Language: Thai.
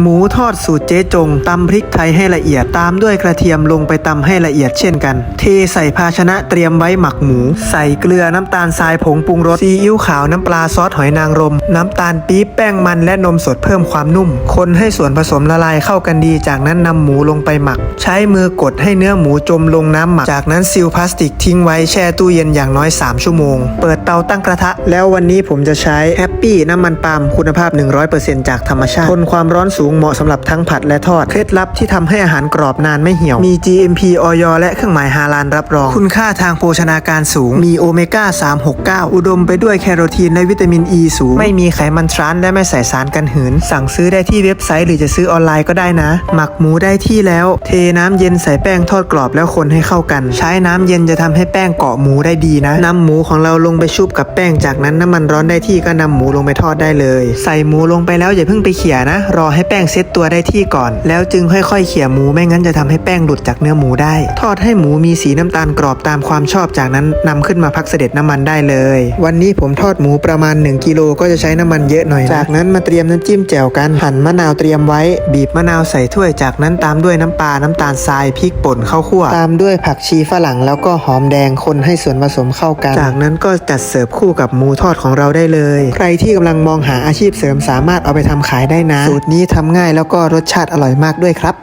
หมูทอดสูตรเจ๊จงตำพริกไทยให้ละเอียดตามด้วยกระเทียมลงไปตำให้ละเอียดเช่นกัน เทใส่ภาชนะเตรียมไว้หมักหมู ใส่เกลือน้ำตาลทรายผงปรุงรสซีอิ๊วขาวน้ำปลาซอสหอยนางรม น้ำตาลปี๊บแป้งมันและนมสดเพิ่มความนุ่ม คนให้ส่วนผสมละลายเข้ากันดี จากนั้นนำหมูลงไปหมัก ใช้มือกดให้เนื้อหมูจมลงน้ำหมัก จากนั้นซีลพลาสติกทิ้งไว้แช่ตู้เย็นอย่างน้อย 3 ชั่วโมง เปิดเตาตั้งกระทะ แล้ววันนี้ผมจะใช้แฮปปี้น้ำมันปาล์มคุณภาพ 100%จากธรรมชาติทนความร้อนสูงเหมาะสำหรับทั้งผัดและทอด เคล็ดลับที่ทำให้อาหารกรอบนานไม่เหี่ยว มี GMP ออยและเครื่องหมายฮาลาลรับรอง คุณค่าทางโภชนาการสูง มีโอเมก้า 369 อุดมไปด้วยแคโรทีนและวิตามินอ e ีสูง ไม่มีไขมันทรานและไม่ใส่สารกันหืน สั่งซื้อได้ที่เว็บไซต์หรือจะซื้อออนไลน์ก็ได้นะ หมักหมูได้ที่แล้ว เทน้ำเย็นใส่แป้งทอดกรอบแล้วคนให้เข้ากัน ใช้น้ำเย็นจะทำให้แป้งเกาะหมูได้ดีนะนำหมูของเราลงไปชุบกับแป้งจากนั้นน้ำมันร้อนได้ที่ก็นำหมูลงไปทอดได้เลย ใส่หมูลงไปแล้วอย่าเพิ่งไปเขี่ยนะ รอให้แป้งเซ็ตตัวได้ที่ก่อน แล้วจึงค่อยๆเขี่ยหมูไม่งั้นจะทำให้แป้งหลุดจากเนื้อหมูได้ ทอดให้หมูมีสีน้ำตาลกรอบตามความชอบจากนั้นนำขึ้นมาพักเสด็จน้ำมันได้เลย วันนี้ผมทอดหมูประมาณ 1กิโลก็จะใช้น้ำมันเยอะหน่อย จากนั้นมาเตรียมน้ำจิ้มแจ่วกันหั่นมะนาวเตรียมไว้ บีบมะนาวใส่ถ้วยจากนั้นตามด้วยน้ำปลาน้ำตาลทรายพริกป่นข้าวคั่ว ตามด้วยผักชีฝรั่งแล้วก็หอมแดงคนให้ส่วนผสมเข้ากัน จากนั้นก็จัดเสิร์ฟคู่กับหมูทอดของเราได้เลย ใครที่กำลังมองหาอาชีพเสริมสามารถเอาไปทำขายได้นะสูตรนี้ทำง่ายแล้วก็รสชาติอร่อยมากด้วยครับ